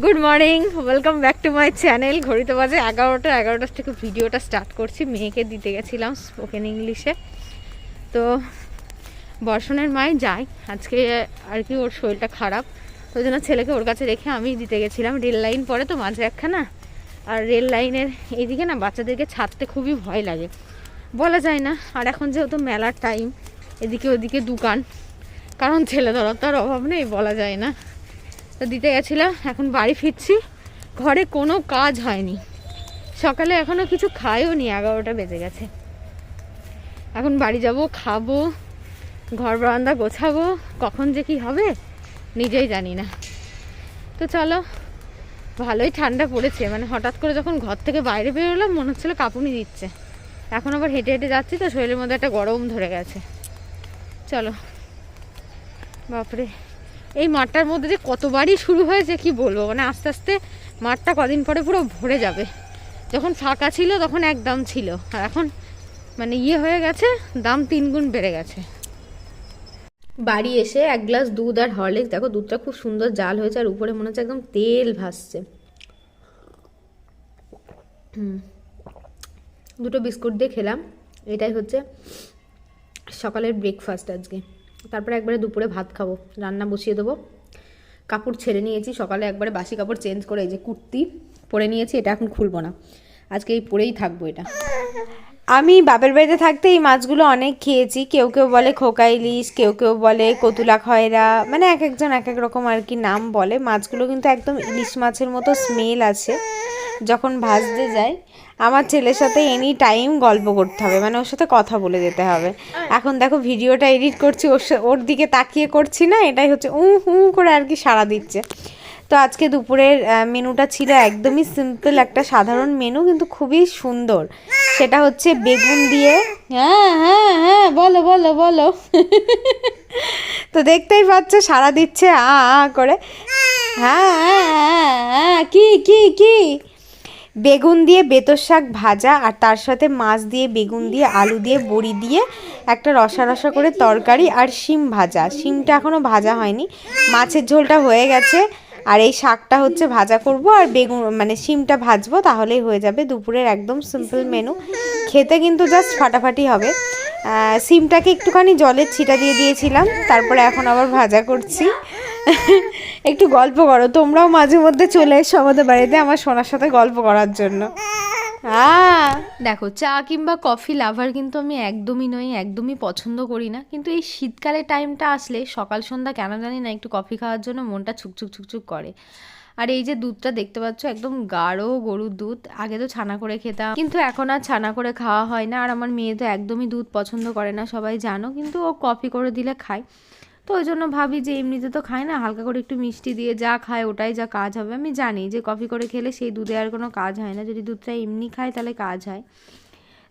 Good morning welcome back to my channel ঘড়িতে বাজে এগারোটা, এগারোটার থেকে ভিডিওটা স্টার্ট করছি। মেয়েকে দিতে গেছিলাম স্পোকেন ইংলিশে তো বর্ষণের মায় যায়। আজকে আর কি ওর শরীরটা খারাপ। তো জন্য ছেলেকে ওর কাছে রেখে আমি দিতে গেছিলাম। রেল লাইন পরে তো মাঝে একখানা। আর রেল লাইনের এইদিকে না বাচ্চাদেরকে ছাড়তে খুবই ভয় লাগে। বলা যায় না। আর এখন যেহেতু মেলার টাইম এদিকে ওদিকে দোকান। কারণ ছেলে ধরার তো আর অভাব নেই, বলা যায় না। তো দিতে গেছিলাম, এখন বাড়ি ফিরছি। ঘরে কোনো কাজ হয়নি। সকালে এখনও কিছু খাইও নি, এগারোটা বেজে গেছে। এখন বাড়ি যাব, খাব, ঘর বারান্দা গোছাবো, কখন যে কি হবে নিজেই জানি না। তো চলো, ভালোই ঠান্ডা পড়েছে মানে হঠাৎ করে যখন ঘর থেকে বাইরে বেরোলাম, মনে হচ্ছিল কাঁপুনি দিচ্ছে। এখন আবার হেঁটে হেঁটে যাচ্ছি তো, শরীরের মধ্যে একটা গরম ধরে গেছে। চলো, বাপরে। এই মাঠটার মধ্যে যে কতবারই শুরু হয়েছে কি বলব? মানে আস্তে আস্তে মাঠটা কদিন পরে পুরো ভরে যাবে। যখন ফাঁকা ছিল তখন এক দাম ছিল। আর এখন মানে ইয়ে হয়ে গেছে, দাম তিন গুণ বেড়ে গেছে। বাড়ি এসে এক গ্লাস দুধ আর হরলিক্স। দেখো, দুধটা খুব সুন্দর জাল হয়েছে আর উপরে মনে হচ্ছে একদম তেল ভাসছে। দুটো বিস্কুট দিয়ে খেলাম। এটাই হচ্ছে সকালের ব্রেকফাস্ট আজকে। তারপরে একবারে দুপুরে ভাত খাব, রান্না বসিয়ে দেবো। কাপড় ছেড়ে নিয়েছি, সকালে একবারে বাসি কাপড় চেঞ্জ করে এই যে কুর্তি পরে নিয়েছি, এটা এখন খুলবো না। আজকে এই পরেই থাকব এটা। আমি বাপের বাড়িতে থাকতে এই মাছগুলো অনেক খেয়েছি, কেউ কেউ বলে খোকা ইলিশ, কেউ কেউ বলে কতুলা খয়রা মানে এক একজন এক এক রকম আর কি নাম বলে। মাছগুলো কিন্তু একদম ইলিশ মাছের মতো স্মেল আছে। যখন ভাজতে যায় আমার ছেলের সাথে এনি টাইম গল্প করতে হবে মানে ওর সাথে কথা বলে যেতে হবে। এখন দেখো ভিডিওটা এডিট করছি, ওর ওর দিকে তাকিয়ে করছি না, এটাই হচ্ছে উ, হু, করে আর কি সাড়া দিচ্ছে। তো আজকে দুপুরের মেনুটা ছিল একদমই সিম্পল একটা সাধারণ মেনু কিন্তু খুবই সুন্দর। সেটা হচ্ছে বেগুন দিয়ে হ্যাঁ হ্যাঁ হ্যাঁ বলো বলো বলো। তো দেখতেই পাচ্ছ সারা দিচ্ছে আ আ করে। হ্যাঁ হ্যাঁ হ্যাঁ হ্যাঁ কি কি কি? বেগুন দিয়ে বেতর শাক ভাজা আর তার সাথে মাছ দিয়ে বেগুন দিয়ে, আলু দিয়ে, বড়ি দিয়ে একটা রসা রসা করে তরকারি আর শিম ভাজা। শিমটা এখনও ভাজা হয়নি। মাছের ঝোলটা হয়ে গেছে আর এই শাকটা হচ্ছে ভাজা করব আর বেগুন মানে শিমটা ভাজবো তাহলেই হয়ে যাবে দুপুরের একদম সিম্পল মেনু খেতে কিন্তু জাস্ট ফাটাফাটি হবে। সিমটাকে একটুখানি জলের ছিটা দিয়ে দিয়েছিলাম, তারপরে এখন আবার ভাজা করছি। একটু গল্প করো, তোমরাও মাঝে মধ্যে চলে এসো আমাদের বাড়িতে আমার সোনার সাথে গল্প করার জন্য। দেখো, চা কিংবা কফি লাভার কিন্তু আমি একদমই নই, একদমই পছন্দ করি না। কিন্তু এই শীতকালের টাইমটা আসলে সকাল, সন্ধ্যা কেন জানি না একটু কফি খাওয়ার জন্য মনটা ছুকছুক ছুকছুক করে। আর এই যে দুধটা দেখতে পাচ্ছ, একদম গাঢ় গরুর দুধ। আগে তো ছানা করে খেতাম, কিন্তু এখন আর ছানা করে খাওয়া হয় না। আর আমার মেয়ে তো একদমই দুধ পছন্দ করে না, সবাই জানো। কিন্তু ও কফি করে দিলে খায়। তো ওই জন্য ভাবি যে এমনিতে তো খায় না, হালকা করে একটু মিষ্টি দিয়ে যা খায় ওটাই যা কাজ হবে। আমি জানি যে কফি করে খেলে সেই দুধে আর কোনো কাজ হয় না। যদি দুধটা এমনি খায় তাহলে কাজ হয়।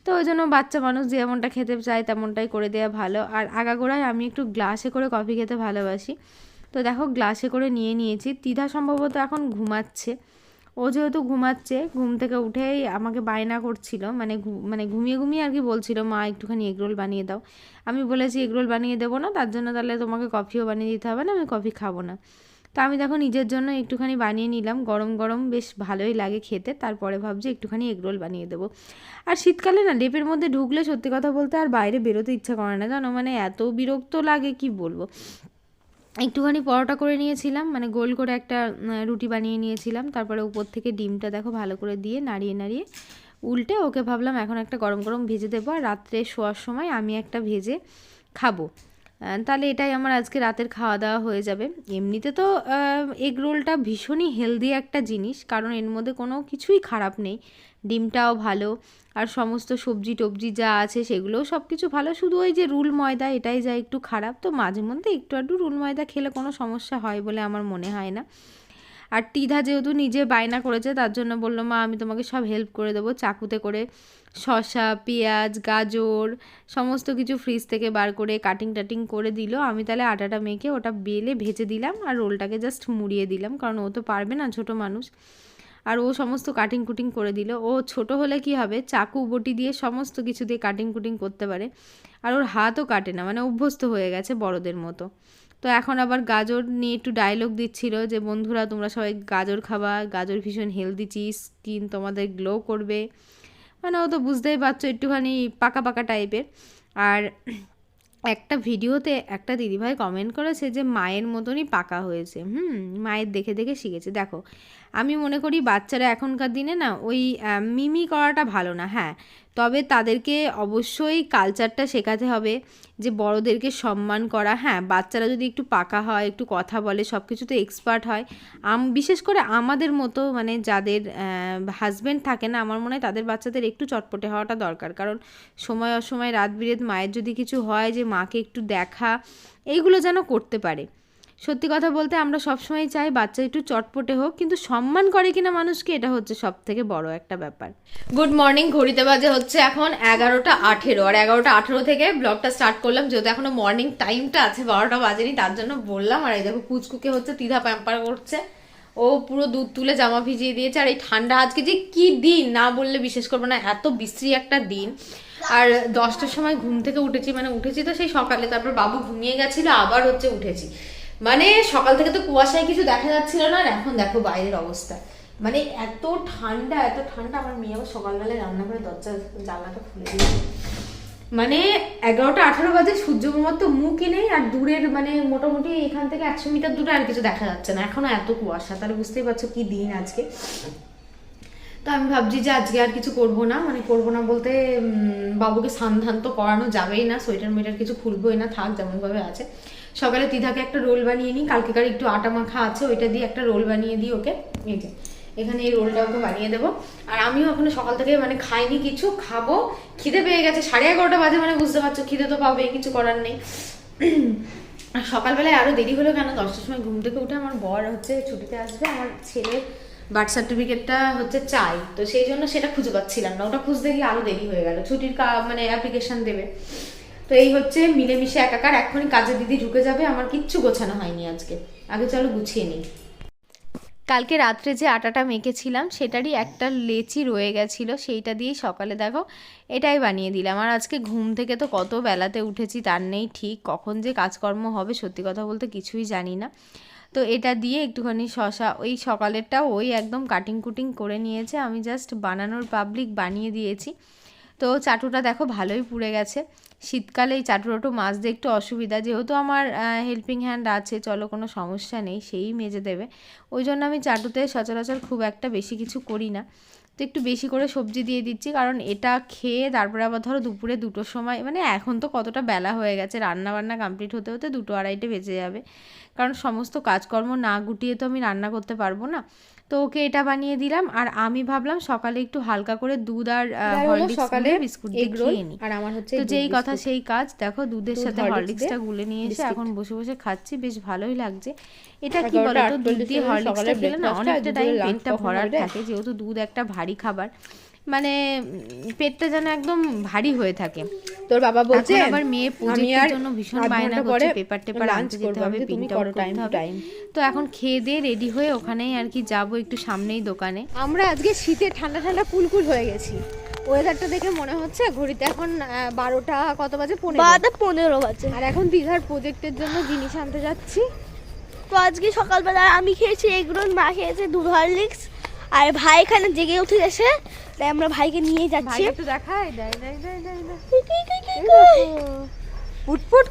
তো ওই জন্য বাচ্চা মানুষ যেমনটা খেতে চায় তেমনটাই করে দেওয়া ভালো। আর আগাগোড়ায় আমি একটু গ্লাসে করে কফি খেতে ভালোবাসি। তো দেখো গ্লাসে করে নিয়ে নিয়েছি। তিধা সম্ভবত এখন ঘুমাচ্ছে। ও যেহেতু ঘুমাচ্ছে, ঘুম থেকে উঠেই আমাকে বায়না করছিল মানে মানে ঘুমিয়ে ঘুমিয়ে আর কি বলছিল, মা, একটুখানি এগরোল বানিয়ে দাও। আমি বলেছি, এগরোল বানিয়ে দেবো না, তার জন্য তাহলে তোমাকে কফিও বানিয়ে দিতে হবে না, আমি কফি খাব না। তো আমি দেখো নিজের জন্য একটুখানি বানিয়ে নিলাম, গরম গরম বেশ ভালোই লাগে খেতে, তারপরে ভাবছি একটুখানি এগরোল বানিয়ে দেবো। আর শীতকালে না, লেপের মধ্যে ঢুকলে সত্যি কথা বলতে আর বাইরে বেরোতে ইচ্ছা করে না, জানো? মানে এত বিরক্ত লাগে, কি বলব? একটুখানি পরোটা করে নিয়েছিলাম মানে গোল করে একটা রুটি বানিয়ে নিয়েছিলাম। তারপরে উপর থেকে ডিমটা দেখো ভালো করে দিয়ে নাড়িয়ে নাড়িয়ে উল্টে ওকে ভাবলাম এখন একটা গরম গরম ভেজে দেবো আর রাত্রে শোয়ার সময় আমি একটা ভেজে খাব। তাহলে এটাই আমার আজকে রাতের খাওয়া দাওয়া হয়ে যাবে। এমনিতে তো এগ রোলটা ভীষণই হেলদি একটা জিনিস, কারণ এর মধ্যে কোনো কিছুই খারাপ নেই। ডিমটাও ভালো, আর সমস্ত সবজি টবজি যা আছে সেগুলোও সব কিছু ভালো। শুধু ওই যে রুল ময়দা, এটাই যা একটু খারাপ, তো মাঝে মধ্যে একটু আধটু রুল ময়দা খেলে কোনো সমস্যা হয় বলে আমার মনে হয় না। আর টিধা যেহেতু নিজে বায়না করেছে, তার জন্য বলল, মা, আমি তোমাকে সব হেল্প করে দেবো, চাকুতে করে শসা, পেঁয়াজ, গাজর, সমস্ত কিছু ফ্রিজ থেকে বার করে কাটিং টাটিং করে দিল। আমি তাহলে আটাটা মেখে ওটা বেলে ভেজে দিলাম, আর রোলটাকে জাস্ট মুড়িয়ে দিলাম, কারণ ও তো পারবে না, ছোট মানুষ। আর ও সমস্ত কাটিং কুটিং করে দিল। ও ছোট হলে কি হবে? চাকু, বটি দিয়ে সমস্ত কিছু দিয়ে কাটিং কুটিং করতে পারে। আর ওর হাতও কাটে না মানে অভ্যস্ত হয়ে গেছে বড়দের মতো। তো এখন আবার গাজর নিয়ে একটু ডায়লগ দিচ্ছিল যে, বন্ধুরা, তোমরা সবাই গাজর খাবা, গাজর ভীষণ হেলদি চিজ স্কিন তোমাদের গ্লো করবে। মানে ও তো বুঝতেই পারছ একটুখানি পাকা পাকা টাইপের আর একটা ভিডিওতে একটা দিদিভাই কমেন্ট করেছে যে মায়ের মতনই পাকা হয়েছে। হুম, মায়ের দেখে দেখে শিখেছে। দেখো, আমি মনে করি বাচ্চারা এখনকার দিনে না ওই মিমি করাটা ভালো না। হ্যাঁ তবে তাদেরকে অবশ্যই কালচারটা শেখাতে হবে যে বড়দেরকে সম্মান করা। হ্যাঁ বাচ্চারা যদি একটু পাকা হয়, একটু কথা বলে সব কিছুতে এক্সপার্ট হয়। আম, বিশেষ করে আমাদের মতো মানে যাদের হাজব্যান্ড থাকে না, আমার মনে হয় তাদের বাচ্চাদের একটু চটপটে হওয়াটা দরকার। কারণ সময় অসময় রাত বিরেত মায়ের যদি কিছু হয় যে মাকে একটু দেখা, এইগুলো যেন করতে পারে। সত্যি কথা বলতে আমরা সবসময় চাই বাচ্চা একটু চটপটে হোক, কিন্তু সম্মান করে কিনা মানুষকে এটা হচ্ছে সব থেকে বড় একটা ব্যাপার। গুড মর্নিং ঘড়িতে বাজে হচ্ছে এখন এগারোটা আঠেরো। আর এগারোটা আঠেরো থেকে ব্লগটা স্টার্ট করলাম, যেহেতু এখনও মর্নিং টাইমটা আছে, বারোটা বাজেনি, তার জন্য বললাম। আর এই দেখো কুচকুকে হচ্ছে তিধা প্যাম্পার করছে। ও পুরো দুধ তুলে জামা ভিজিয়ে দিয়েছে, আর এই ঠান্ডা আজকে যে কি দিন, না বললে বিশেষ করব না, এত বিশ্রী একটা দিন। আর দশটার সময় ঘুম থেকে উঠেছি মানে উঠেছি তো সেই সকালে, তারপর বাবু ঘুমিয়ে গেছিল, আবার হচ্ছে উঠেছি। মানে সকাল থেকে তো কুয়াশায় কিছু দেখা যাচ্ছিল না আর এখন দেখো বাইরের অবস্থা। মানে এত ঠান্ডা এত ঠান্ডা, আমার মেয়ে আবার সকালবেলায় রান্না করে দরজা, জানলাটা খুলে দিয়েছে মানে এগারোটা আঠারো বাজে, সূর্য মামার তো মুখই নেই আর দূরের মানে মোটামুটি এখান থেকে একশো মিটার দূরে আর কিছু দেখা যাচ্ছে না। এখনও এত কুয়াশা, তাহলে বুঝতেই পারছ কি দিন আজকে। তো আমি ভাবছি যে আজকে আর কিছু করব না মানে করব না বলতে বাবুকে সান্ধান তো করানো যাবেই না সোয়েটার মেটার কিছু খুলবোই না, থাক যেমনভাবে আছে। সকালে তিধাকে একটা রোল বানিয়ে নিই কালকেকার একটু আটা মাখা আছে, ওইটা দিয়ে একটা রোল বানিয়ে দিই ওকে। এই যে, এখানে এই রোলটা ওকে বানিয়ে দেবো। আর আমিও এখনও সকাল থেকে মানে খাইনি কিছু, খাব। খিদে পেয়ে গেছে, সাড়ে এগারোটা বাজে মানে বুঝতে পারছ, খিদে তো পাবেই, কিছু করার নেই। আর সকালবেলায় আরও দেরি হলো কেন? দশটার সময় ঘুম থেকে উঠে আমার বর হচ্ছে ছুটিতে আসবে, আমার ছেলের বার্থ সার্টিফিকেটটা হচ্ছে চাই। তো সেই জন্য সেটা খুঁজে পাচ্ছিলাম না, ওটা খুঁজতে গিয়ে আরও দেরি হয়ে গেল, ছুটির মানে অ্যাপ্লিকেশন দেবে। তো এই হচ্ছে মিলেমিশে একাকার। এখনই কাজের দিদি ঢুকে যাবে, আমার কিচ্ছু গোছানো হয়নি আজকে। আগে চলো গুছিয়ে নিই। কালকে রাত্রে যে আটাটা মেখেছিলাম, সেটারই একটা লেচি রয়ে গেছিল, সেইটা দিয়েই সকালে দেখো এটাই বানিয়ে দিলাম। আর আজকে ঘুম থেকে তো কত বেলাতে উঠেছি, তার নেই ঠিক কখন যে কাজকর্ম হবে, সত্যি কথা বলতে কিছুই জানি না। তো এটা দিয়ে একটুখানি শশা, ওই সকালেরটা ওই একদম কাটিং কুটিং করে নিয়েছে। আমি জাস্ট বানানোর পাবলিক বানিয়ে দিয়েছি। তো চাটুটা দেখো ভালোই পুড়ে গেছে। শীতকালে এই চাটুটো মাজতে একটু অসুবিধা। যেহেতু আমার হেল্পিং হ্যান্ড আছে, চলো কোনো সমস্যা নেই, সেই মেজে দেবে। ওই জন্য আমি চাটুতে সচরাচর খুব একটা বেশি কিছু করি না। তো একটু বেশি করে সবজি দিয়ে দিচ্ছি, কারণ এটা খেয়ে তারপরে আবার ধরো দুপুরে দুটোর সময় মানে এখন তো কতটা বেলা হয়ে গেছে রান্না বান্না কমপ্লিট হতে হতে দুটো আড়াইটে বেজে যাবে। কারণ সমস্ত কাজকর্ম না গুটিয়ে তো আমি রান্না করতে পারব না। তো ওকে এটা বানিয়ে দিলাম আর আমি ভাবলাম সকালে একটু হালকা করে দুধ আর হরলিক্স সকালে বিস্কুট দিয়ে খেয়ে নিই আর আমার হচ্ছে তো যেই কথা সেই কাজ দেখো দুধের সাথে হরলিক্স হরলিক্সটা গুলে নিয়ে এসে। এখন বসে বসে খাচ্ছি বেশ ভালোই লাগছে। এটা কি বলতো? দুধ দিয়ে হরলিক্সটা খেলে না অনেকটা টাইম পেটটা ভরার থাকে যেহেতু দুধ একটা ভারী খাবার। মানে পেটটা যেন একদম ভারী হয়ে থাকে। তোর বাবা বলছে আবার মেয়ে প্রজেক্টের জন্য ভীষণ বায়না করছে পেপার টেপার আনতে যেতে হবে তুমি প্রিন্ট আউট করো করতে হবে। তো এখন খেয়ে দিয়ে রেডি হয়ে ওখানেই আর কি যাব একটু সামনেই দোকানে। আমরা আজকে শীতে ঠান্ডা ঠান্ডা কুলকুল হয়ে গেছি। ওয়েদারটা দেখে মনে হচ্ছে ঘড়িতে এখন বারোটা কত বাজে? পনেরো। পনেরো বাজে। আর এখন দীঘার প্রজেক্টের জন্য জিনিস আনতে যাচ্ছি। তো আজকে সকালবেলা আমি খেয়েছি এগরোল মা খেয়েছে দুধ হরলিক্স। আর ভাই এখানে জেগে উঠে গেছে তাই আমরা ভাইকে নিয়ে যাচ্ছি। একটু দেখায় দেয়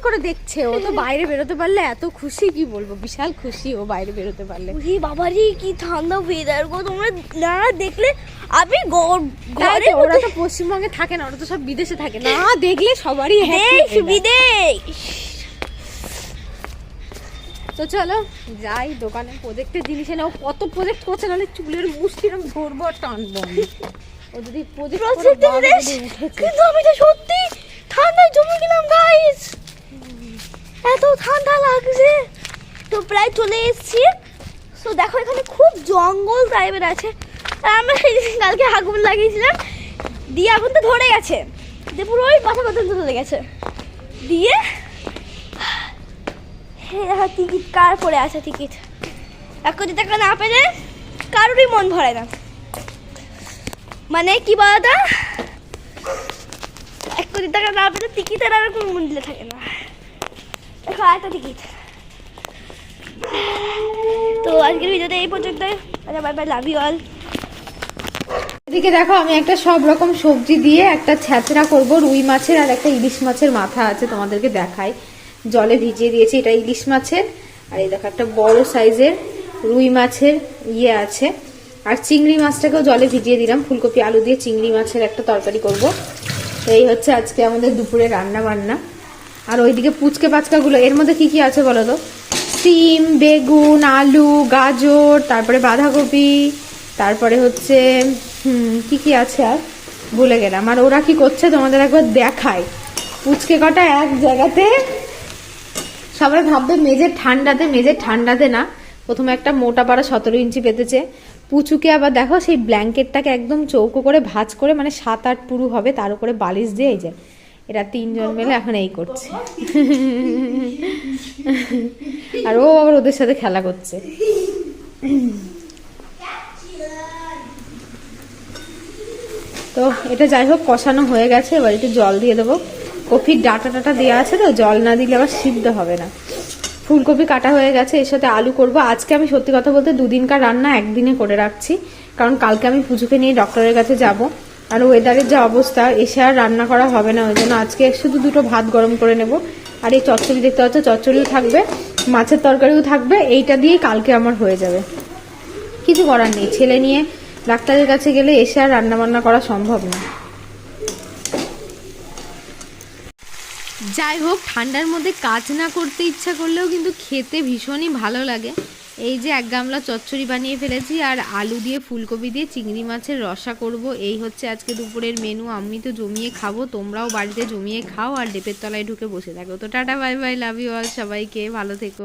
করে দেখছে ও তো বাইরে বেরোতে পারলে এত খুশি কি বলব বিশাল খুশি ও বাইরে বেরোতে পারলে। উরি বাবারি কি ঠান্ডা ওয়েদার গো তোমরা না দেখলে আমি ঘরে ওরা তো পশ্চিমবঙ্গে থাকে না ওরা তো সব বিদেশে থাকে না দেখলে সবারই weather। বিদেশ! তো চলো যাই দোকানে প্রজেক্টের জিনিস এনে কত প্রজেক্ট করছে নাহলে চুলের মুষ্টি এরকম ধরবো আর টানবো আমি। ও যদি প্রজেক্ট কিন্তু আমি তো সত্যি ঠান্ডায় জমে গেলাম গাইস এত ঠান্ডা লাগছে! তো প্রায় চলে এসেছি। তো দেখো এখানে খুব জঙ্গল টাইপের আছে। আর আমরা সেই দিন কালকে আগুন লাগিয়েছিলাম। দিয়ে আগুন তো ধরে গেছে। দিয়ে পুরো ওই মাথা পর্যন্ত ধরে গেছে। দিয়ে টিকিট কার পড়ে আছে টিকিট এক কোটি টাকা না পেলে কারোরই মন ভরে না। মানে কি বলতো? এক কোটি টাকা না পেলে টিকিটের আর কোনো মূল্য থাকে না। দেখো একটা টিকিট তো আজকের ভিডিওতে এই পর্যন্ত bye bye love you all এদিকে দেখো, আমি একটা সব রকম সবজি দিয়ে একটা ছ্যাঁচড়া করব, রুই মাছের আর একটা ইলিশ মাছের মাথা আছে তোমাদেরকে দেখাই। জলে ভিজিয়ে দিয়েছি। এটা ইলিশ মাছের। আর এই দেখো, একটা বড় সাইজের রুই মাছের ইয়ে আছে। আর চিংড়ি মাছটাকেও জলে ভিজিয়ে দিলাম। ফুলকপি, আলু দিয়ে চিংড়ি মাছের একটা তরকারি করব। এই হচ্ছে আজকে আমাদের দুপুরে রান্না বান্না আর ওইদিকে পুচকে পাচকাগুলো, এর মধ্যে কি কি আছে বলো তো? সিম, বেগুন, আলু, গাজর, তারপরে বাঁধাকপি, তারপরে হচ্ছে কি কি আছে আর? ভুলে গেলাম। আর ওরা কি করছে? তোমাদের একবার দেখায় পুচকে কটা এক জায়গাতে সবাই ভাববে মেজের ঠান্ডাতে মেজের ঠান্ডাতে না। প্রথমে একটা মোটা পাড়া সতেরো ইঞ্চি পেতেছে। পুচুকে আবার দেখো সেই ব্ল্যাঙ্কেটটাকে একদম চৌকো করে ভাঁজ করে মানে সাত আট পুরু হবে তার উপরে বালিশ দিয়ে এই যে এরা তিনজন মিলে এখন এই করছে। আর ও আবার ওদের সাথে খেলা করছে। তো এটা যাই হোক কষানো হয়ে গেছে এবার একটু জল দিয়ে দেবো। কপির ডাটা টাটা দেওয়া আছে তো, জল না দিলে আবার সিদ্ধ হবে না। ফুলকপি কাটা হয়ে গেছে, এর সাথে আলু করব। আজকে আমি সত্যি কথা বলতে দুদিনকার রান্না একদিনে করে রাখছি, কারণ কালকে আমি পুজোকে নিয়ে ডক্টরের কাছে যাব। আর ওয়েদারের যা অবস্থা, এসে আর রান্না করা হবে না, ওই জন্য আজকে শুধু দুটো ভাত গরম করে নেব। আর এই চচ্চড়ি দেখতে পাচ্ছ, চচ্চড়িও থাকবে, মাছের তরকারিও থাকবে, এইটা দিয়েই কালকে আমার হয়ে যাবে। কিছু করার নেই, ছেলে নিয়ে ডাক্তারের কাছে গেলে এসে আর রান্না বান্না করা সম্ভব না। যাই হোক, ঠান্ডার মধ্যে কাজ না করতে ইচ্ছা করলেও কিন্তু খেতে ভীষণই ভালো লাগে। এই যে এক গামলা চচ্চড়ি বানিয়ে ফেলেছি আর আলু দিয়ে ফুলকপি দিয়ে চিংড়ি মাছের রসা করব, এই হচ্ছে আজকে দুপুরের মেনু আমি তো জমিয়ে খাব, তোমরাও বাড়িতে জমিয়ে খাও আর ডেপের তলায় ঢুকে বসে থাকো। তো tata bye bye love you all সবাইকে ভালো থেকো।